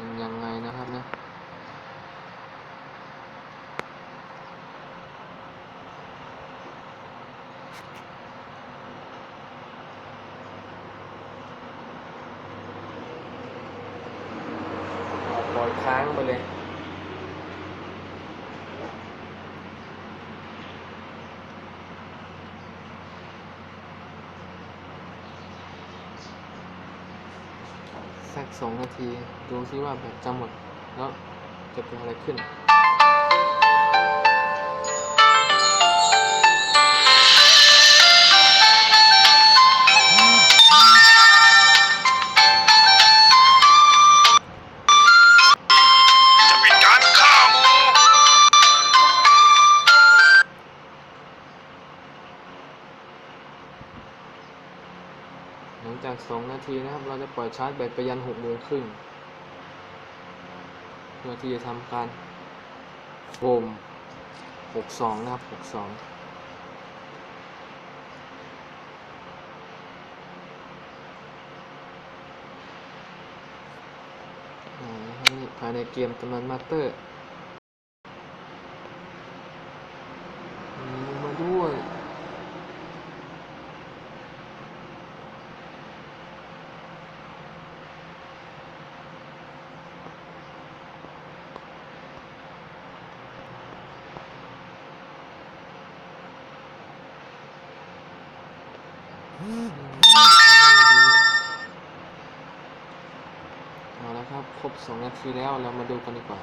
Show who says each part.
Speaker 1: เป็นยังไงนะครับนะปล่อยค้างไปเลย สักสองนาที ดูซิว่าแบตจะหมด แล้วจะเป็นอะไรขึ้น หลังจากสองนาทีนะครับ เราจะปล่อยชาร์จแบตไปยันหกโมงครึ่งเพื่อที่จะทำการโฮมหกสองนะครับหกสองอ่านะครับนี่ภายในเกมตำนานมาสเตอร์มีมาด้วย เอาละครับ ครบ 2 นาทีแล้วเรามาดูกันดีกว่า